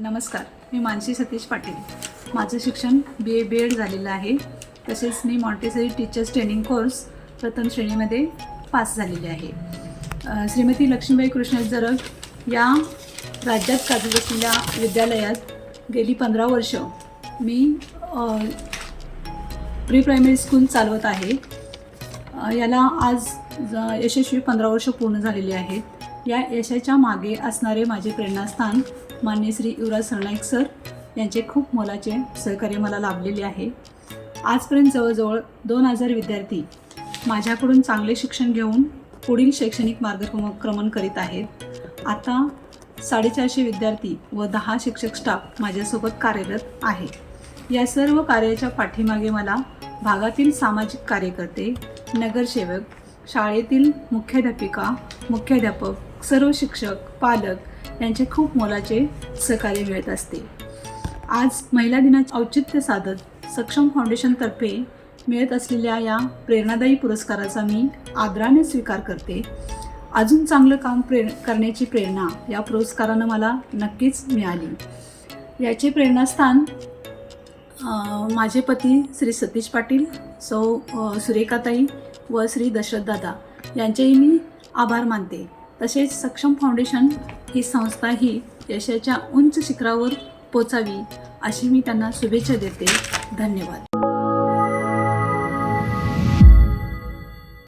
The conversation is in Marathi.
नमस्कार मी मानसी सतीश पाटील. माझं शिक्षण बी ए बी एड झालेलं आहे. तसेच मी मॉन्टेसरी टीचर्स ट्रेनिंग कोर्स प्रथम श्रेणीमध्ये पास झालेले आहे. श्रीमती लक्ष्मीबाई कृष्ण जरग या राज्यात कार्यरत असलेल्या विद्यालयात गेली पंधरा वर्ष मी प्री प्रायमरी स्कूल चालवत आहे. याला आज ज- यशस्वी पंधरा वर्ष पूर्ण झालेली आहेत या यशाच्या मागे असणारे माझे प्रेरणास्थान मान्य श्री युवराज सरनाईक सर यांचे खूप मोलाचे सहकार्य मला लाभलेले आहे. आजपर्यंत जवळजवळ दोन हजार विद्यार्थी माझ्याकडून चांगले शिक्षण घेऊन पुढील शैक्षणिक मार्गक्रमण करीत आहेत. आता साडेचारशे विद्यार्थी व दहा शिक्षक स्टाफ माझ्यासोबत कार्यरत आहे या सर्व कार्याच्या पाठीमागे मला भागातील सामाजिक कार्यकर्ते नगरसेवक शाळेतील मुख्याध्यापिका मुख्याध्यापक सर्व शिक्षक पालक यांचे खूप मोलाचे सहकार्य मिळत असते. आज महिला दिनाचे औचित्य साधत सक्षम फाउंडेशनतर्फे मिळत असलेल्या या प्रेरणादायी पुरस्काराचा मी आदराने स्वीकार करते. अजून चांगलं काम प्रेर करण्याची प्रेरणा या पुरस्कारानं मला नक्कीच मिळाली. याचे प्रेरणास्थान माझे पती श्री सतीश पाटील सौ सुरेखाताई व श्री दशरथदादा. यांचेही मी आभार मानते. तसेच सक्षम फाउंडेशन ही संस्था ही यशाच्या उंच शिखरावर पोचावी अशी मी त्यांना शुभेच्छा देते. धन्यवाद.